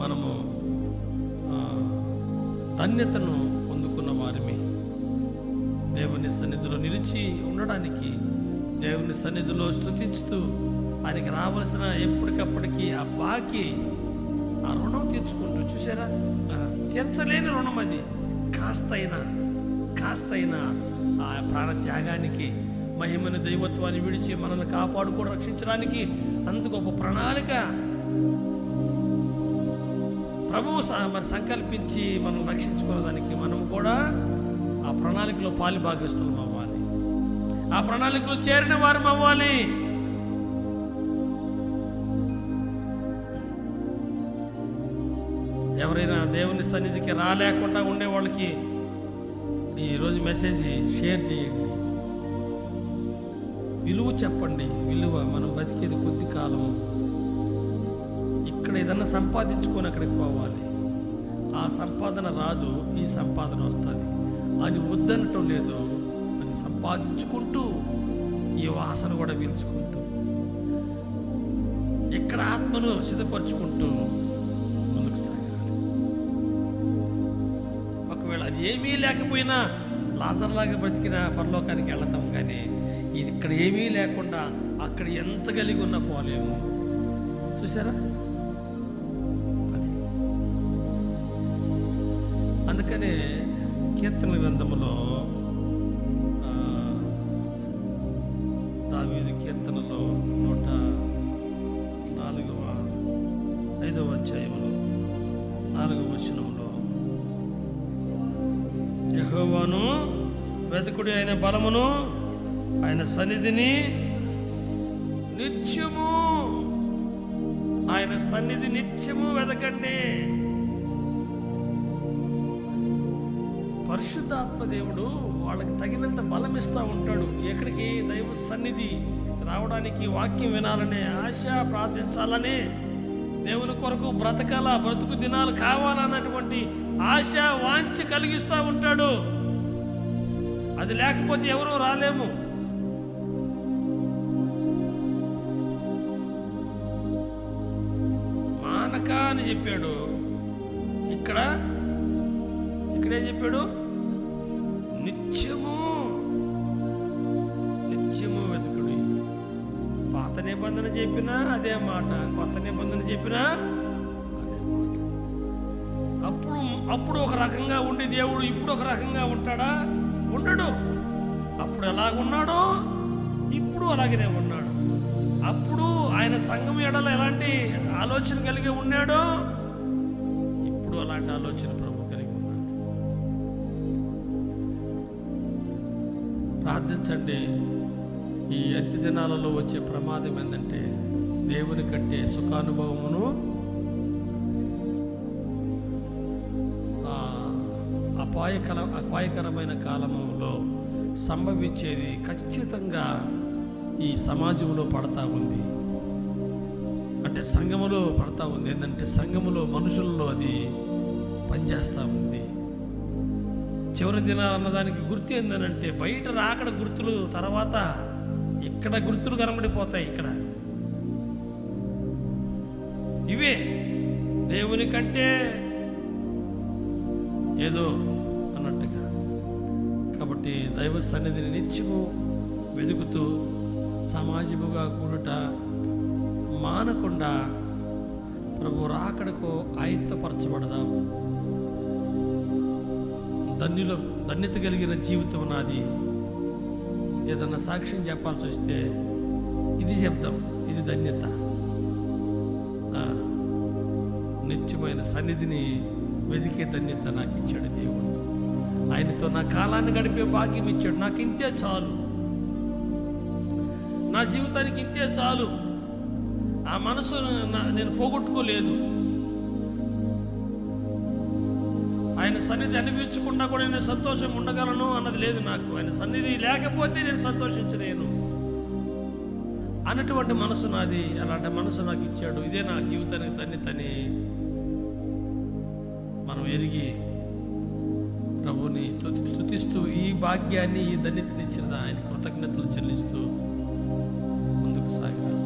మనము ధన్యతను పొందుకున్న వారిమే దేవుని సన్నిధిలో నిలిచి ఉండడానికి దేవుని సన్నిధిలో స్థుతించుతూ ఆయనకి రావాల్సిన ఎప్పటికప్పటికి ఆ బాకీ ఆ రుణం తీర్చుకుంటూ చూసారా తీర్చలేని రుణం అది. కాస్తైనా కాస్తైనా ఆ ప్రాణ త్యాగానికి మహిమని దైవత్వాన్ని విడిచి మనల్ని కాపాడుకోవడం రక్షించడానికి అందుకు ఒక ప్రణాళిక. ప్రభువు మరి సంకల్పించి మనం రక్షించుకోవడానికి మనం కూడా ఆ ప్రణాళికలో పాలి భాగస్తులం అవ్వాలి. ఆ ప్రణాళికలో చేరిన వారం అవ్వాలి. ఎవరైనా దేవుని సన్నిధికి రాలేకుండా ఉండే వాళ్ళకి ఈరోజు మెసేజ్ షేర్ చేయండి. విలువ చెప్పండి. విలువ మనం బతికేది కొద్ది కాలం ఇక్కడ ఏదన్నా సంపాదించుకొని అక్కడికి పోవాలి. ఆ సంపాదన రాదు ఈ సంపాదన వస్తుంది. అది వద్దనటం లేదు అది సంపాదించుకుంటూ ఈ వాసన కూడా పీల్చుకుంటూ. ఇక్కడ ఆత్మను సిద్ధపరచుకుంటూ ముందుకు సాగాలి. ఒకవేళ అది ఏమీ లేకపోయినా లాజర్లాగా బ్రతికిన పరలోకానికి వెళతాం కానీ ఇది ఇక్కడ ఏమీ లేకుండా అక్కడ ఎంత కలిగి ఉన్నా పోలేము. చూసారా అందుకనే కీర్తన గ్రంథములో దావీదు కీర్తనలో నూట నాలుగవ ఐదవ అధ్యాయములో నాలుగవ వచనంలో యహోవాను వెతకుడి అయిన బలమును ఆయన సన్నిధిని నిత్యము ఆయన సన్నిధి నిత్యము వెతకండి పరిశుద్ధాత్మ దేవుడు వాళ్ళకి తగినంత బలం ఇస్తూ ఉంటాడు. ఎక్కడికి? దైవ సన్నిధి రావడానికి వాక్యం వినాలనే ఆశ ప్రార్థించాలనే దేవుని కొరకు బ్రతకాల బ్రతుకు దినాలు కావాలన్నటువంటి ఆశ వాంఛ కలిగిస్తూ ఉంటాడు. అది లేకపోతే ఎవరూ రాలేము. మానక అని చెప్పాడు. ఇక్కడ? ఇక్కడే చెప్పాడు? నిత్యము. నిత్యము వెతుకుడి. పాత నిబంధన చెప్పినా అదే మాట. కొత్త నిబంధన చెప్పినా అదే మాట. అప్పుడు అప్పుడు ఒక రకంగా ఉండి దేవుడు ఇప్పుడు ఒక రకంగా ఉంటాడా? ఉండడు. అప్పుడు ఎలాగున్నాడో ఇప్పుడు అలాగనే ఉన్నాడు. అప్పుడు ఆయన సంఘం ఎడల ఎలాంటి ఆలోచన కలిగి ఉన్నాడో ఇప్పుడు అలాంటి ఆలోచన ప్రార్థించండి. ఈ అతి దినాలలో వచ్చే ప్రమాదం ఏంటంటే దేవుని కంటే సుఖానుభవమును అపాయకర అపాయకరమైన కాలంలో సంభవించేది ఖచ్చితంగా ఈ సమాజంలో పడతా ఉంది. అంటే సంఘములో పడతా ఉంది. ఏంటంటే సంఘములో మనుషుల్లో అది పనిచేస్తూ ఉంది. చివరి దినాలు అన్నదానికి గుర్తు ఏందనంటే బయట రాకడ గుర్తులు తర్వాత ఇక్కడ గుర్తులు కనబడిపోతాయి ఇక్కడ. ఇవే దేవుని కంటే ఏదో అన్నట్టుగా. కాబట్టి దైవ సన్నిధిని నిత్యము వెతుకుతూ సమాజముగా కూడుట మానకుండా ప్రభు రాకడకు ఆయుత్తపరచబడదాము. ధన్యుల ధన్యత కలిగిన జీవితం నాది. ఏదన్నా సాక్ష్యం చెప్పాల్సి వస్తే ఇది చెప్తాం ఇది ధన్యత. నిత్యమైన సన్నిధిని వెదికే ధన్యత నాకు ఇచ్చాడు దేవుడు. ఆయనతో నా కాలాన్ని గడిపే భాగ్యం ఇచ్చాడు. నాకు ఇంతే చాలు. నా జీవితానికి ఇంతే చాలు. ఆ మనసు నా- నేను పోగొట్టుకోలేదు. ఆయన సన్నిధి అనిపించకుండా కూడా నేను సంతోషం ఉండగలను అన్నది లేదు నాకు. ఆయన సన్నిధి లేకపోతే నేను సంతోషించలేను అన్నటువంటి మనసు నాది. అలాంటి మనసు నాకు ఇచ్చాడు. ఇదే నా జీవితానికి తన్ని తని మనం ఎరిగి ప్రభుని స్థుతి స్థుతిస్తూ ఈ భాగ్యాన్ని ఈ ధన్యతనిచ్చిన ఆయన. కృతజ్ఞతలు చెల్లిస్తూ ముందుకు సాగాలి.